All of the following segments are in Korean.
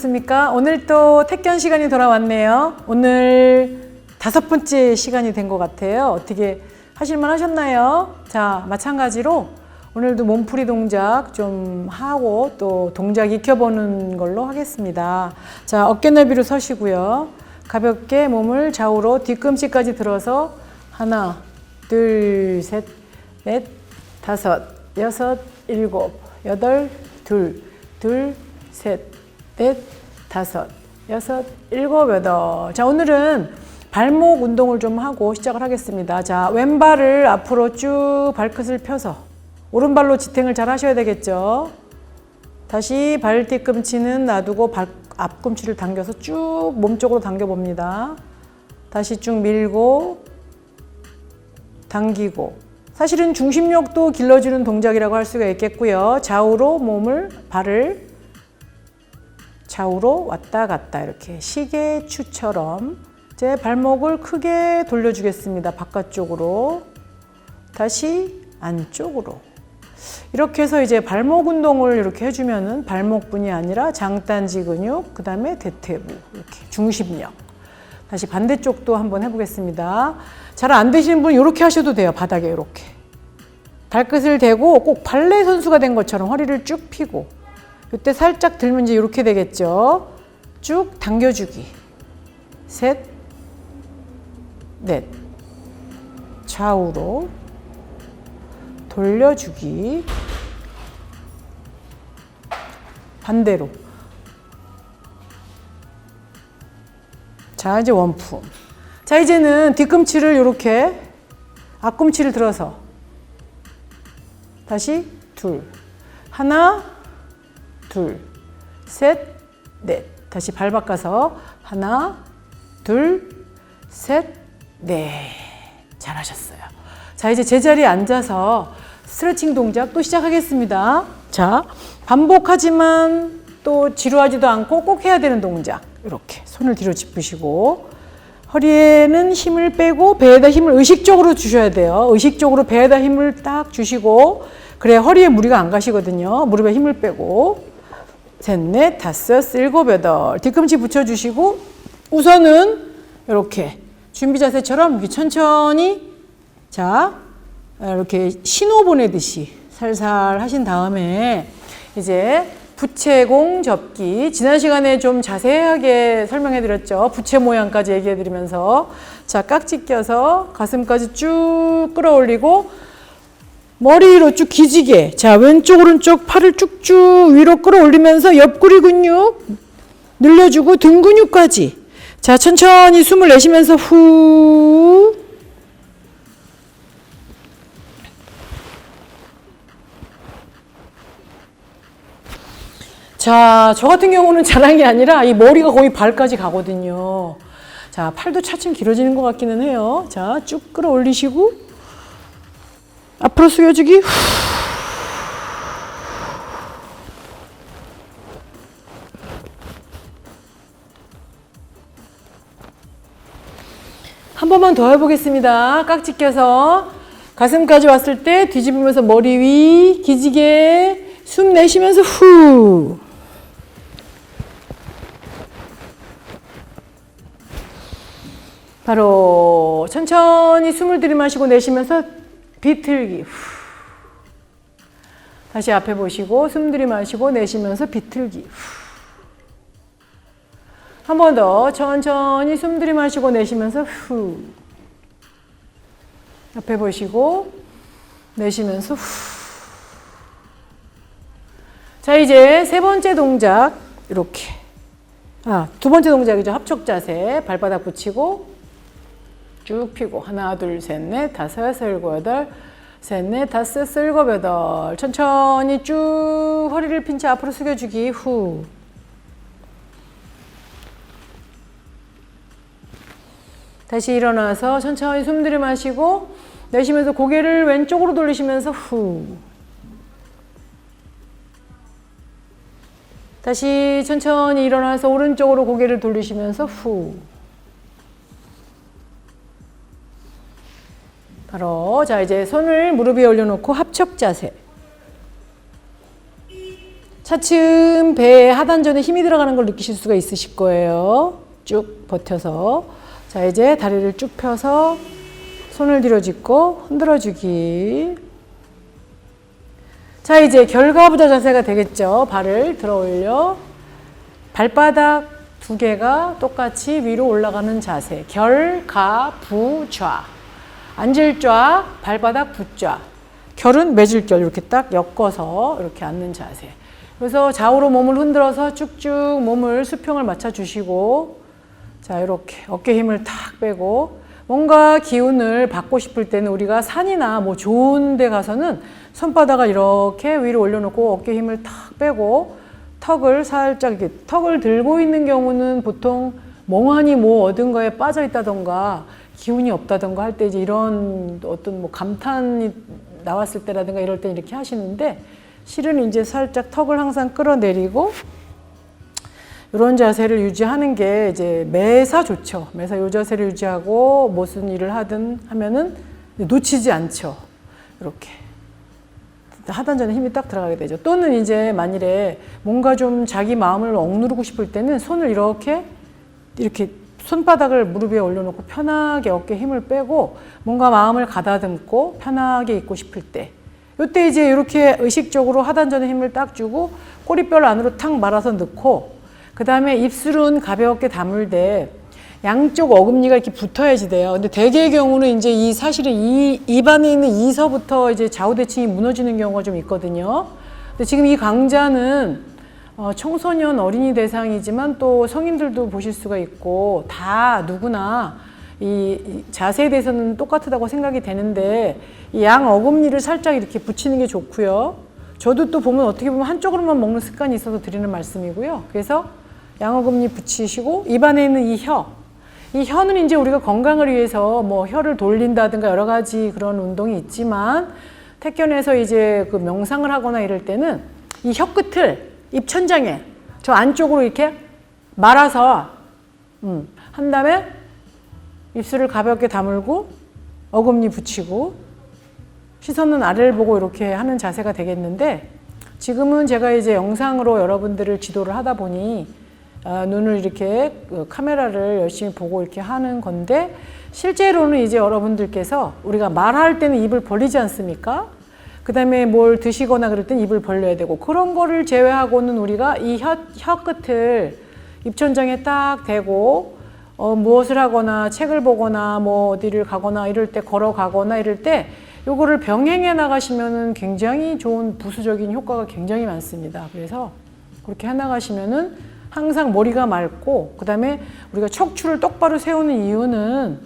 오셨습니까? 오늘 또 택견 시간이 돌아왔네요. 오늘 다섯 번째 시간이 된 것 같아요. 어떻게 하실만 하셨나요? 자, 마찬가지로 오늘도 몸풀이 동작 좀 하고 또 동작 익혀보는 걸로 하겠습니다. 자, 어깨 넓이로 서시고요. 가볍게 몸을 좌우로 뒤꿈치까지 들어서 하나, 둘, 셋, 넷, 다섯, 여섯, 일곱, 여덟, 둘, 둘, 셋, 넷, 다섯, 여섯, 일곱, 여덟. 자, 오늘은 발목 운동을 좀 하고 시작을 하겠습니다. 자, 왼발을 앞으로 쭉 발끝을 펴서 오른발로 지탱을 잘 하셔야 되겠죠. 다시 발 뒤꿈치는 놔두고 발 앞꿈치를 당겨서 쭉 몸쪽으로 당겨 봅니다. 다시 쭉 밀고 당기고 사실은 중심력도 길러주는 동작이라고 할 수가 있겠고요. 좌우로 몸을 발을 좌우로 왔다 갔다 이렇게 시계추처럼 제 발목을 크게 돌려주겠습니다. 바깥쪽으로 다시 안쪽으로 이렇게 해서 이제 발목 운동을 이렇게 해주면은 발목뿐이 아니라 장단지 근육, 그 다음에 대퇴부 이렇게 중심력. 다시 반대쪽도 한번 해보겠습니다. 잘 안 되시는 분 이렇게 하셔도 돼요. 바닥에 이렇게. 발끝을 대고 꼭 발레 선수가 된 것처럼 허리를 쭉 펴고 이때 살짝 들면 이제 이렇게 되겠죠. 쭉 당겨주기. 셋, 넷. 좌우로 돌려주기. 반대로. 자, 이제 원품. 자, 이제는 뒤꿈치를 이렇게 앞꿈치를 들어서 다시 둘. 하나, 둘, 셋, 넷. 다시 발 바꿔서 하나, 둘, 셋, 넷. 잘하셨어요. 자, 이제 제자리에 앉아서 스트레칭 동작 또 시작하겠습니다. 자, 반복하지만 또 지루하지도 않고 꼭 해야 되는 동작. 이렇게 손을 뒤로 짚으시고 허리에는 힘을 빼고 배에다 힘을 의식적으로 주셔야 돼요. 의식적으로 배에다 힘을 딱 주시고 그래 허리에 무리가 안 가시거든요. 무릎에 힘을 빼고 셋, 넷, 다섯, 일곱, 여덟. 뒤꿈치 붙여주시고 우선은 이렇게 준비 자세처럼 천천히 자 이렇게 신호 보내듯이 살살 하신 다음에 이제 부채공 접기. 지난 시간에 좀 자세하게 설명해 드렸죠. 부채 모양까지 얘기해 드리면서. 자 깍지 껴서 가슴까지 쭉 끌어올리고 머리로 쭉 기지개 자 왼쪽 오른쪽 팔을 쭉쭉 위로 끌어올리면서 옆구리 근육 늘려주고 등 근육까지 자 천천히 숨을 내쉬면서 후 자, 저 같은 경우는 자랑이 아니라 이 머리가 거의 발까지 가거든요. 자, 팔도 차츰 길어지는 것 같기는 해요. 자, 쭉 끌어올리시고, 앞으로 숙여주기. 후. 한 번만 더 해보겠습니다. 깍지 껴서 가슴까지 왔을 때 뒤집으면서 머리 위 기지개 숨 내쉬면서 후. 바로 천천히 숨을 들이마시고 내쉬면서 비틀기. 후. 다시 앞에 보시고 숨 들이마시고 내쉬면서 비틀기. 한번 더 천천히 숨 들이마시고 내쉬면서 후. 앞에 보시고 내쉬면서 후. 자, 이제 세 번째 동작 이렇게. 아, 두 번째 동작이죠. 합촉 자세. 발바닥 붙이고 쭉 펴고 하나, 둘, 셋, 넷, 다섯, 여섯, 일곱, 여덟, 셋, 넷, 다섯, 일곱, 여덟. 천천히 쭉 허리를 핀 채 앞으로 숙여주기 후. 다시 일어나서 천천히 숨 들이마시고 내쉬면서 고개를 왼쪽으로 돌리시면서 후. 다시 천천히 일어나서 오른쪽으로 고개를 돌리시면서 후. 바로 자 이제 손을 무릎 위에 올려놓고 합척 자세. 차츰 배에 하단전에 힘이 들어가는 걸 느끼실 수가 있으실 거예요. 쭉 버텨서. 자, 이제 다리를 쭉 펴서 손을 뒤로 짚고 흔들어 주기. 자, 이제 결과부자 자세가 되겠죠. 발을 들어 올려. 발바닥 두 개가 똑같이 위로 올라가는 자세. 결 가 부 좌. 앉을 좌, 발바닥 붙좌. 결은 매질결 이렇게 딱 엮어서 이렇게 앉는 자세. 그래서 좌우로 몸을 흔들어서 쭉쭉 몸을 수평을 맞춰 주시고 자, 이렇게 어깨 힘을 탁 빼고 뭔가 기운을 받고 싶을 때는 우리가 산이나 뭐 좋은 데 가서는 손바닥을 이렇게 위로 올려놓고 어깨 힘을 탁 빼고 턱을 살짝 이렇게 턱을 들고 있는 경우는 보통 멍하니 뭐 얻은 거에 빠져 있다던가 기운이 없다던가 할 때 이제 이런 어떤 뭐 감탄이 나왔을 때라든가 이럴 때 이렇게 하시는데 실은 이제 살짝 턱을 항상 끌어내리고 이런 자세를 유지하는 게 이제 매사 좋죠. 매사 이 자세를 유지하고 무슨 일을 하든 하면은 놓치지 않죠. 이렇게. 하단전에 힘이 딱 들어가게 되죠. 또는 이제 만일에 뭔가 좀 자기 마음을 억누르고 싶을 때는 손을 이렇게 이렇게 손바닥을 무릎 위에 올려놓고 편하게 어깨 힘을 빼고 뭔가 마음을 가다듬고 편하게 있고 싶을 때 이때 이제 이렇게 의식적으로 하단전에 힘을 딱 주고 꼬리뼈를 안으로 탁 말아서 넣고 그 다음에 입술은 가볍게 다물되 양쪽 어금니가 이렇게 붙어야지 돼요. 근데 대개의 경우는 이제 이 사실은 이 입안에 있는 이서부터 이제 좌우대칭이 무너지는 경우가 좀 있거든요. 근데 지금 이 강좌는 어, 청소년 어린이 대상이지만 또 성인들도 보실 수가 있고 다 누구나 이, 이 자세에 대해서는 똑같다고 생각이 되는데 이 양 어금니를 살짝 이렇게 붙이는 게 좋고요. 저도 또 보면 어떻게 보면 한쪽으로만 먹는 습관이 있어서 드리는 말씀이고요. 그래서 양 어금니 붙이시고 입안에 있는 이 혀, 이 혀는 이제 우리가 건강을 위해서 뭐 혀를 돌린다든가 여러 가지 그런 운동이 있지만 택견에서 이제 그 명상을 하거나 이럴 때는 이 혀 끝을 입천장에 저 안쪽으로 이렇게 말아서 음, 한 다음에 입술을 가볍게 다물고 어금니 붙이고 시선은 아래를 보고 이렇게 하는 자세가 되겠는데 지금은 제가 이제 영상으로 여러분들을 지도를 하다 보니 아, 눈을 이렇게 그 카메라를 열심히 보고 이렇게 하는 건데 실제로는 이제 여러분들께서 우리가 말할 때는 입을 벌리지 않습니까? 그 다음에 뭘 드시거나 그럴 땐 입을 벌려야 되고 그런 거를 제외하고는 우리가 이 혀, 혀 끝을 입천장에 딱 대고 어, 무엇을 하거나 책을 보거나 뭐 어디를 가거나 이럴 때 걸어가거나 이럴 때 요거를 병행해 나가시면은 굉장히 좋은 부수적인 효과가 굉장히 많습니다. 그래서 그렇게 해 나가시면은 항상 머리가 맑고 그다음에 우리가 척추를 똑바로 세우는 이유는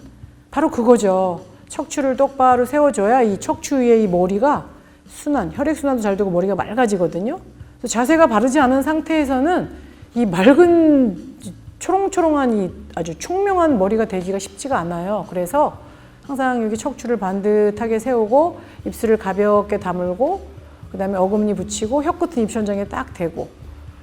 바로 그거죠. 척추를 똑바로 세워줘야 이 척추 위에 이 머리가 순환, 혈액 순환도 잘 되고 머리가 맑아지거든요. 그래서 자세가 바르지 않은 상태에서는 이 맑은 초롱초롱한 이 아주 총명한 머리가 되기가 쉽지가 않아요. 그래서 항상 여기 척추를 반듯하게 세우고 입술을 가볍게 다물고 그다음에 어금니 붙이고 혀 끝은 입천장에 딱 대고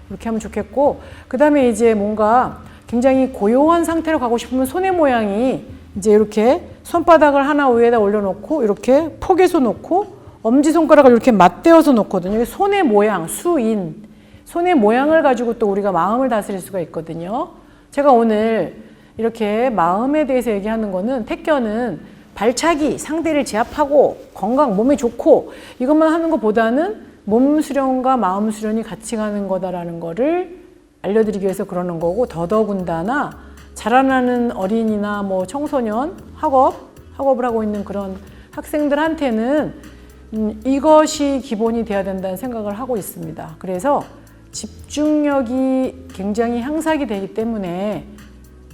이렇게 하면 좋겠고 그다음에 이제 뭔가 굉장히 고요한 상태로 가고 싶으면 손의 모양이 이제 이렇게 손바닥을 하나 위에다 올려놓고 이렇게 포개서 놓고 엄지 손가락을 이렇게 맞대어서 놓거든요. 손의 모양, 수인 손의 모양을 가지고 또 우리가 마음을 다스릴 수가 있거든요. 제가 오늘 이렇게 마음에 대해서 얘기하는 거는 택견은 발차기, 상대를 제압하고 건강, 몸에 좋고 이것만 하는 것보다는 몸 수련과 마음 수련이 같이 가는 거다라는 거를 알려드리기 위해서 그러는 거고 더더군다나 자라나는 어린이나 뭐 청소년, 학업, 학업을 하고 있는 그런 학생들한테는 음, 이것이 기본이 돼야 된다는 생각을 하고 있습니다. 그래서 집중력이 굉장히 향상이 되기 때문에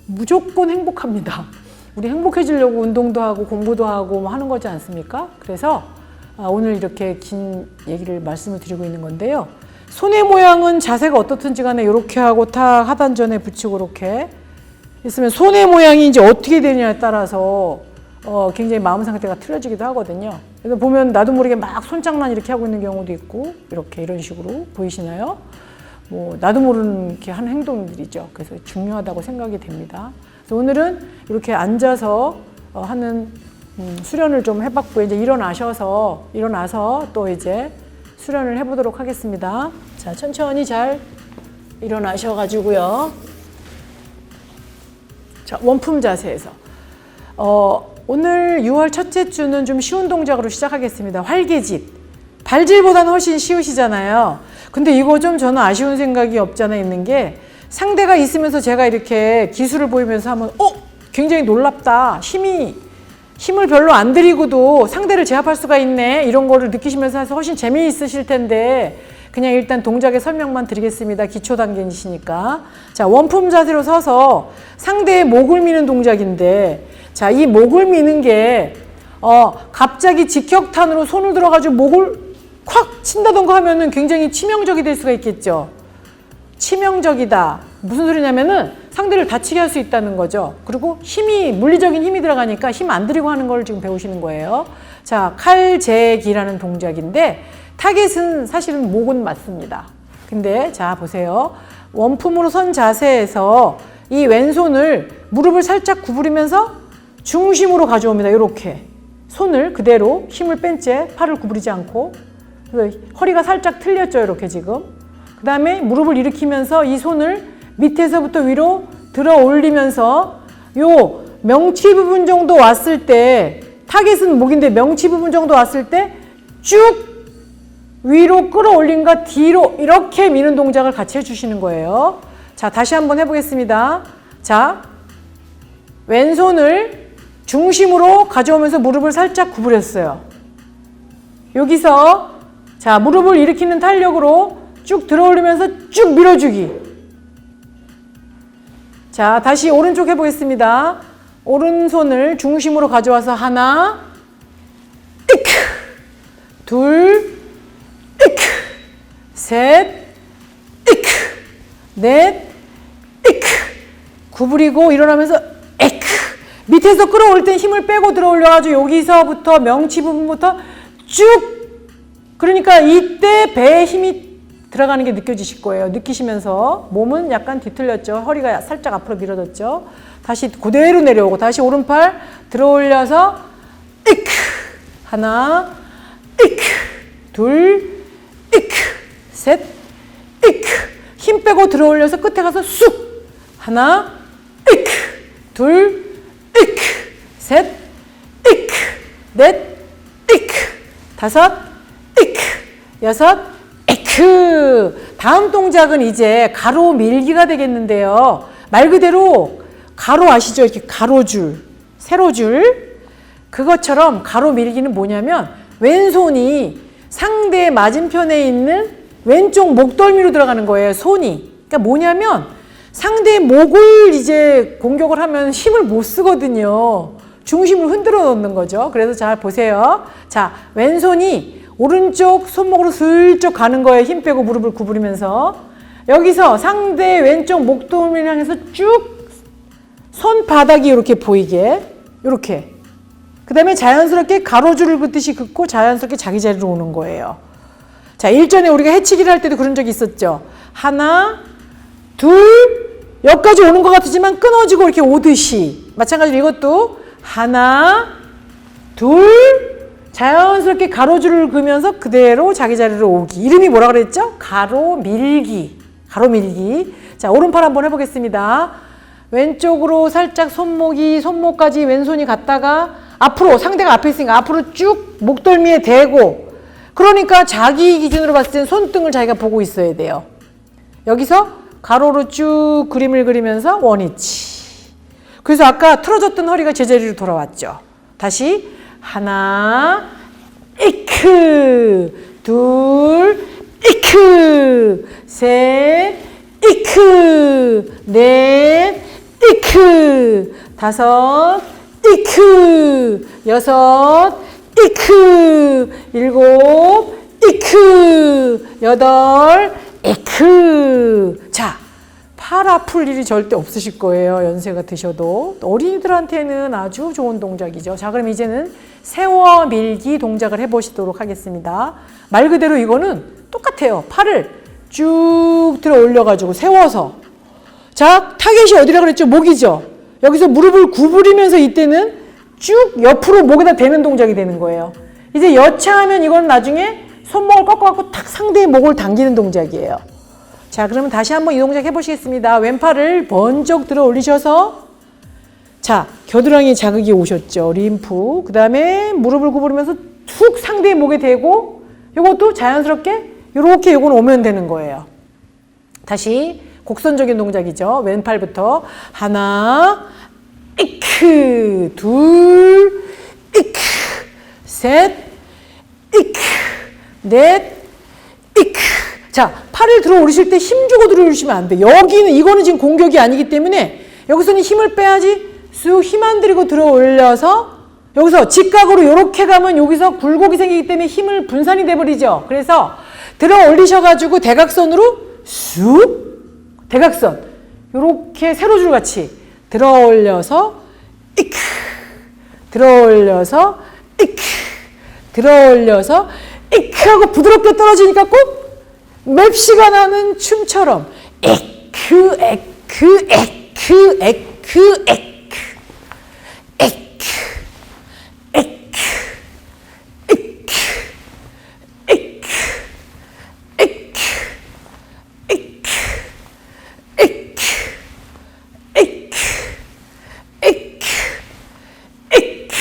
무조건 행복합니다. 우리 행복해지려고 운동도 하고 공부도 하고 뭐 하는 거지 않습니까? 그래서 아, 오늘 이렇게 긴 얘기를 말씀을 드리고 있는 건데요. 손의 모양은 자세가 어떻든지 간에 이렇게 하고 탁 하단전에 붙이고 이렇게 있으면 손의 모양이 이제 어떻게 되냐에 따라서 어, 굉장히 마음 상태가 틀어지기도 하거든요. 그래서 보면 나도 모르게 막 손장난 이렇게 하고 있는 경우도 있고 이렇게 이런 식으로 보이시나요? 뭐 나도 모르는 이렇게 하는 행동들이죠. 그래서 중요하다고 생각이 됩니다. 그래서 오늘은 이렇게 앉아서 어, 하는 음, 수련을 좀 해봤고 이제 일어나셔서 일어나서 또 이제 수련을 해보도록 하겠습니다. 자, 천천히 잘 일어나셔가지고요. 자, 원품 자세에서. 어, 오늘 6월 첫째 주는 좀 쉬운 동작으로 시작하겠습니다. 활개짓. 발질보다는 훨씬 쉬우시잖아요. 근데 이거 좀 저는 아쉬운 생각이 없잖아 있는 게 상대가 있으면서 제가 이렇게 기술을 보이면서 하면 어? 굉장히 놀랍다. 힘이 힘을 별로 안 들이고도 상대를 제압할 수가 있네. 이런 거를 느끼시면서 해서 훨씬 재미있으실 텐데 그냥 일단 동작의 설명만 드리겠습니다. 기초 단계이시니까. 자, 원품 자세로 서서 상대의 목을 미는 동작인데 자, 이 목을 미는 게 어, 갑자기 직격탄으로 손을 들어가지고 목을 콱 친다던가 하면은 굉장히 치명적이 될 수가 있겠죠. 치명적이다. 무슨 소리냐면은 상대를 다치게 할 수 있다는 거죠. 그리고 힘이 물리적인 힘이 들어가니까 힘 안 들이고 하는 걸 지금 배우시는 거예요. 자, 칼제기라는 동작인데 타겟은 사실은 목은 맞습니다. 근데 자 보세요. 원품으로 선 자세에서 이 왼손을 무릎을 살짝 구부리면서 중심으로 가져옵니다. 이렇게 손을 그대로 힘을 뺀 채 팔을 구부리지 않고 그래서 허리가 살짝 틀렸죠. 이렇게 지금. 그 다음에 무릎을 일으키면서 이 손을 밑에서부터 위로 들어 올리면서 요 명치 부분 정도 왔을 때 타겟은 목인데 명치 부분 정도 왔을 때 쭉 위로 끌어올린과 뒤로 이렇게 미는 동작을 같이 해주시는 거예요. 자, 다시 한번 해보겠습니다. 자, 왼손을 중심으로 가져오면서 무릎을 살짝 구부렸어요. 여기서 자, 무릎을 일으키는 탄력으로 쭉 들어올리면서 쭉 밀어주기. 자, 다시 오른쪽 해보겠습니다. 오른손을 중심으로 가져와서 하나, 둘, 셋, 넷. 구부리고 일어나면서. 밑에서 끌어올 땐 힘을 빼고 들어올려가지고 여기서부터 명치 부분부터 쭉! 그러니까 이때 배에 힘이 들어가는 게 느껴지실 거예요. 느끼시면서. 몸은 약간 뒤틀렸죠. 허리가 살짝 앞으로 밀어졌죠. 다시 그대로 내려오고 다시 오른팔 들어 올려서 이크! 하나 이크! 둘 이크! 셋 이크! 힘 빼고 들어 올려서 끝에 가서 쑥! 하나 이크! 둘 이크. 셋 이크. 넷 이크. 다섯 이크. 여섯 에크. 다음 동작은 이제 가로 밀기가 되겠는데요. 말 그대로 가로 아시죠? 이렇게 가로줄 세로줄. 그것처럼 가로 밀기는 뭐냐면 왼손이 상대 맞은편에 있는 왼쪽 목덜미로 들어가는 거예요 손이. 그러니까 뭐냐면 상대의 목을 이제 공격을 하면 힘을 못 쓰거든요 중심을 흔들어 놓는 거죠 그래서 잘 보세요 자 왼손이 오른쪽 손목으로 슬쩍 가는 거예요. 힘 빼고 무릎을 구부리면서. 여기서 상대 왼쪽 목덜미를 향해서 쭉 손바닥이 이렇게 보이게. 이렇게. 그 다음에 자연스럽게 가로줄을 긋듯이 긋고 자연스럽게 자기 자리로 오는 거예요. 자, 일전에 우리가 해치기를 할 때도 그런 적이 있었죠. 하나, 둘, 여기까지 오는 것 같지만 끊어지고 이렇게 오듯이. 마찬가지로 이것도 하나, 둘, 자연스럽게 가로줄을 그으면서 그대로 자기 자리로 오기. 이름이 뭐라 그랬죠? 가로 밀기. 가로 밀기. 자, 오른팔 한번 해보겠습니다. 왼쪽으로 살짝 손목이, 손목까지 왼손이 갔다가 앞으로, 상대가 앞에 있으니까 앞으로 쭉 목덜미에 대고 그러니까 자기 기준으로 봤을 땐 손등을 자기가 보고 있어야 돼요. 여기서 가로로 쭉 그림을 그리면서 원위치. 그래서 아까 틀어졌던 허리가 제자리로 돌아왔죠. 다시 하나 이크. 둘 이크. 셋 이크. 넷 이크. 다섯 이크. 여섯 이크. 일곱 이크. 여덟 이크. 자 팔 아플 일이 절대 없으실 거예요. 연세가 드셔도. 어린이들한테는 아주 좋은 동작이죠. 자, 그럼 이제는 세워 밀기 동작을 해보시도록 하겠습니다. 말 그대로 이거는 똑같아요. 팔을 쭉 들어 올려가지고 세워서. 자, 타겟이 어디라 그랬죠? 목이죠. 여기서 무릎을 구부리면서 이때는 쭉 옆으로 목에다 대는 동작이 되는 거예요. 이제 여차하면 이건 나중에 손목을 꺾어갖고 탁 상대의 목을 당기는 동작이에요. 자, 그러면 다시 한번 이 동작 해보시겠습니다. 왼팔을 번쩍 들어 올리셔서 자, 겨드랑이 자극이 오셨죠. 림프. 그 다음에 무릎을 구부리면서 툭 상대의 목에 대고 요것도 자연스럽게 요렇게 요건 오면 되는 거예요. 다시 곡선적인 동작이죠. 왼팔부터 하나, 이크, 둘, 이크, 셋, 이크, 넷, 이크. 자, 팔을 들어 올리실 때 힘 주고 들어 올리시면 안 돼. 여기는 이거는 지금 공격이 아니기 때문에 여기서는 힘을 빼야지 쑥 힘 안 들이고 들어 올려서 여기서 직각으로 이렇게 가면 여기서 굴곡이 생기기 때문에 힘을 분산이 돼 버리죠. 그래서 들어 올리셔 가지고 대각선으로 쑥 대각선 이렇게 세로줄 같이 들어 올려서 이크 들어 올려서 이크 들어 올려서 이크 하고 부드럽게 떨어지니까 꼭 맵시가 나는 춤처럼 에크 에크 에크 에크 에크 에크 에크 에크 에크 에크 에크 에크 에크 에크 에크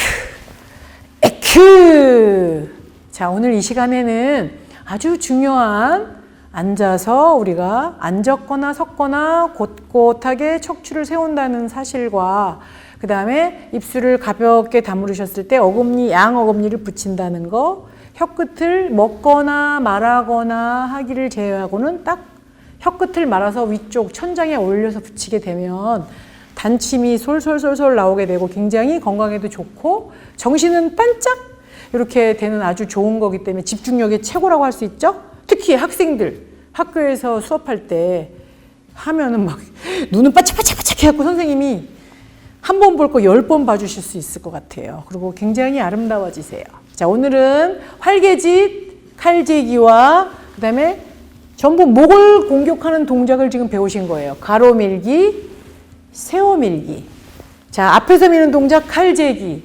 에크 자 오늘 이 시간에는 아주 중요한 앉아서 우리가 앉았거나 섰거나 곧곧하게 척추를 세운다는 사실과 그 다음에 입술을 가볍게 다무르셨을 때 어금니 양 어금니를 붙인다는 거 혀끝을 먹거나 말하거나 하기를 제외하고는 딱 혀끝을 말아서 위쪽 천장에 올려서 붙이게 되면 단침이 솔솔솔솔 나오게 되고 굉장히 건강에도 좋고 정신은 반짝 이렇게 되는 아주 좋은 거기 때문에 집중력이 최고라고 할 수 있죠. 특히 학생들 학교에서 수업할 때 하면은 막 눈은 바짝바짝바짝 해갖고 선생님이 한 번 볼 거 열 번 봐주실 수 있을 것 같아요. 그리고 굉장히 아름다워지세요. 자, 오늘은 활개짓, 칼재기와 그 다음에 전부 목을 공격하는 동작을 지금 배우신 거예요. 가로밀기, 세워밀기. 자, 앞에서 미는 동작 칼재기.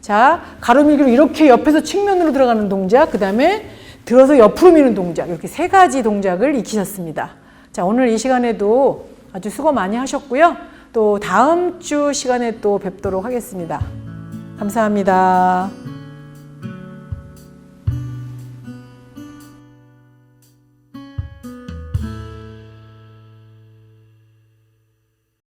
자, 가로밀기로 이렇게 옆에서 측면으로 들어가는 동작. 그 다음에 들어서 옆으로 미는 동작. 이렇게 세 가지 동작을 익히셨습니다. 자, 오늘 이 시간에도 아주 수고 많이 하셨고요. 또 다음 주 시간에 또 뵙도록 하겠습니다. 감사합니다.